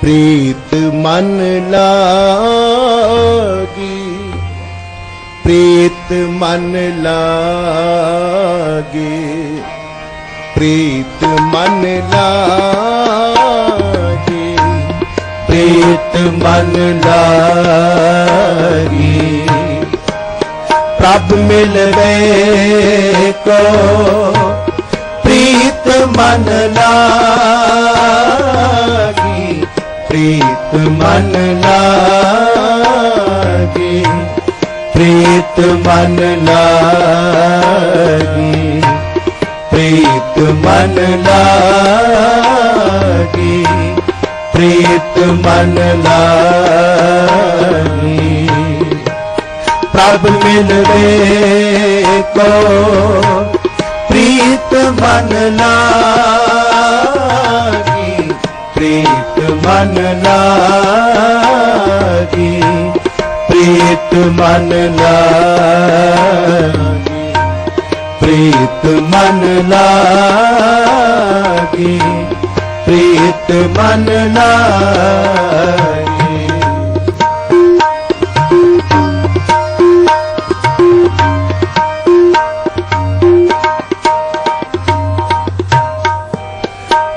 ਪ੍ਰੀਤ ਮਨ ਲਾਗੀ। ਪ੍ਰੀਤ ਮਨ ਲਾਗੇ। ਪ੍ਰੀਤ ਮਨ ਲਾਗੇ। ਪ੍ਰੀਤ ਮਨ ਲਾਗੀ। ਪ੍ਰਭ ਮਿਲਵੇ ਕੋ ਪ੍ਰੀਤ ਮਨ ਲਾਗੀ। ਪ੍ਰੀਤ ਮਨ ਲਾਗੀ ਪ੍ਰੀਤ ਮਨ ਲਾਗੀ ਪ੍ਰੀਤ ਮਨ ਲਾਗੀ ਪ੍ਰੀਤ ਮਨ ਲਾਗੀ ਪ੍ਰਭ ਮਿਲਵੇ ਕੋ ਪ੍ਰੀਤ ਮਨ ਲਾਗੀ ਪ੍ਰੀਤ ਮਨ ਲਾਗੀ ਪ੍ਰੀਤ ਮਨ ਲਾਗੀ ਪ੍ਰੀਤ ਮਨ ਲਾਗੀ ਪ੍ਰੀਤ ਮਨ ਲਾਗੀ।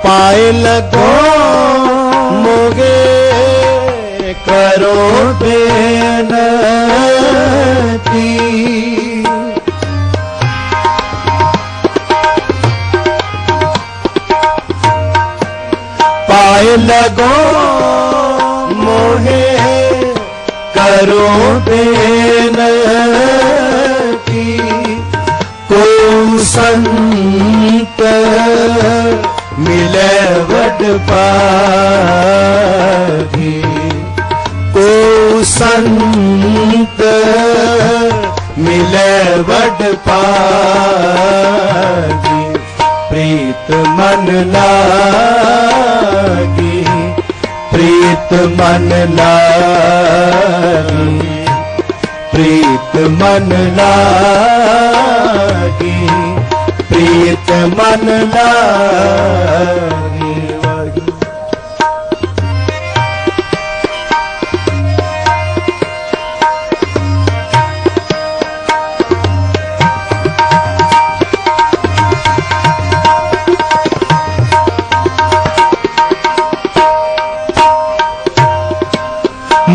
ਪਾਏ ਲਗੋ ਮੋਗੇ ਕਰੋ ਬੇਨਤੀ ਪਾਏ ਲਗੋ ਮੋਗੇ ਕਰੋ ਬੇਨਤੀ ਕੋ ਸੰਤ ਮਿਲੇ ਵਡ ਪਾਗੀ ਕੋ ਸੰਤ ਮਿਲੇ ਵਡ ਪਾਗੀ ਪ੍ਰੀਤ ਮਨ ਲਾਗੀ ਪ੍ਰੀਤ ਮਨ ਲਾਗੀ ਪ੍ਰੀਤ ਮਨ ਲਾਗੀ ਪ੍ਰੀਤ ਮਨ ਲਾਗੀ ਵਾਹਿਗੁਰੂ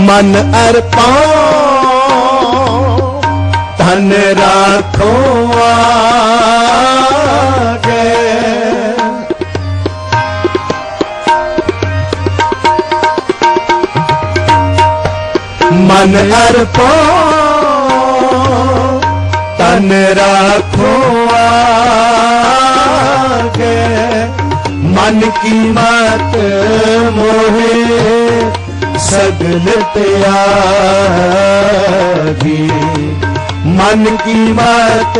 ਮਨ ਅਰਪਾਂ ਧਨ ਰਾਖੋ ਮਨ ਅਰਪਾਂ, ਤਨ ਰਾਖੋ ਆਗੇ ਮਨ ਕੀ ਮਤ ਮੋਹੇ, ਸਗਲ ਤਿਆਗੀ। ਮਨ ਕੀ ਮਤ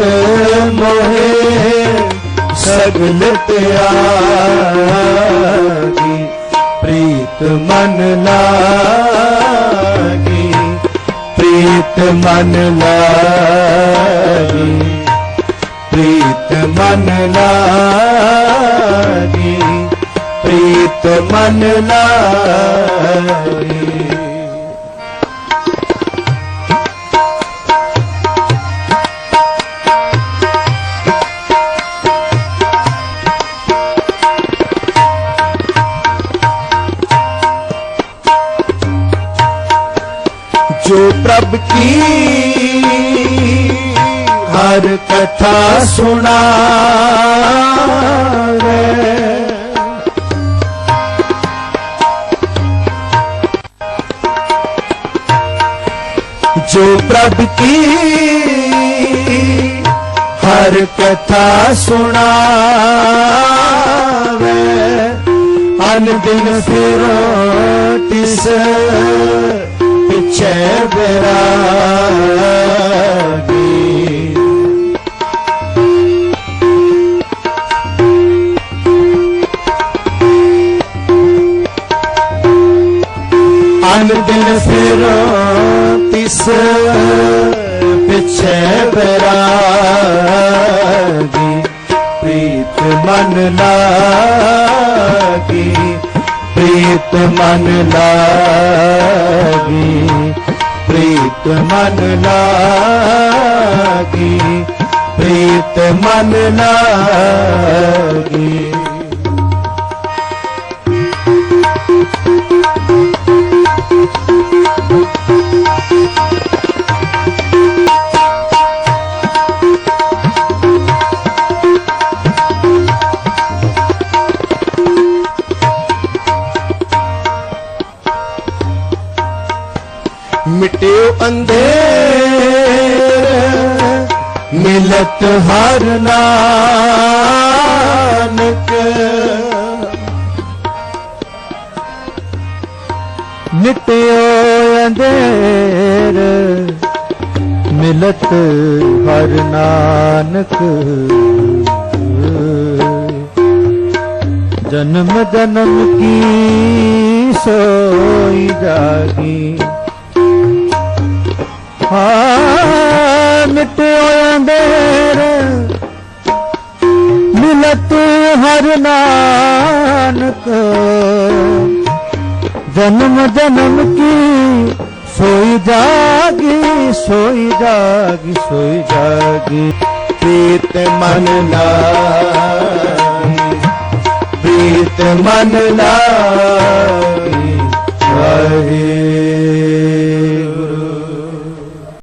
ਮੋਹੇ, ਸਗਲ ਤਿਆਗੀ। ਪ੍ਰੀਤ ਮਨ ਲਾਗੀ ਪ੍ਰੀਤ ਮਨ ਲਾਗੀ ਪ੍ਰੀਤ ਮਨ ਲਾਗੀ ਪ੍ਰੀਤ ਮਨ ਲਾਗੀ। ਜੋ ਪ੍ਰਭ ਕੀ, ਹਰ ਕਥਾ ਸੁਣਾਵੇ। ਜੋ ਪ੍ਰਭ ਕੀ, ਹਰ ਕਥਾ ਸੁਣਾਵੇ। ਅਨ ਦਿਨ ਫਿਰੋ ਬਰਾਗੀ ਅਨ ਦਿਨ ਫਿਰੋ ਤਿਸ ਪਿਛੇ ਬਰਾਗੀ ਪ੍ਰੀਤ ਮਨ ਲਾਗੀ ਪ੍ਰੀਤ ਮਨ ਲਾਗੀ ਪ੍ਰੀਤ ਮਨ ਲਾਗੀ ਪ੍ਰੀਤ ਮਨ ਲਾਗੀ। ਮਿਟਿਓ ਅੰਧੇਰ, ਮਿਲਤ ਹਰ ਨਾਨਕ। ਮਿਟਿਓ ਅੰਧੇਰ, ਮਿਲਤ ਹਰ ਨਾਨਕ। ਜਨਮ ਜਨਮ ਕੀ ਸੋਈ ਜਾਗੀ। ਹਾਂ ਮਿਟਿਓ ਅੰਧੇਰ ਮਿਲਤ ਹਰ ਨਾਨਕ। ਜਨਮ ਜਨਮ ਕੀ ਸੋਈ ਜਾਗੀ ਸੋਈ ਜਾਗੀ ਸੋਈ ਜਾਗੀ। ਪ੍ਰੀਤ ਮਨ ਲਾਗੀ ਪ੍ਰੀਤ ਮਨ ਲਾਗੀ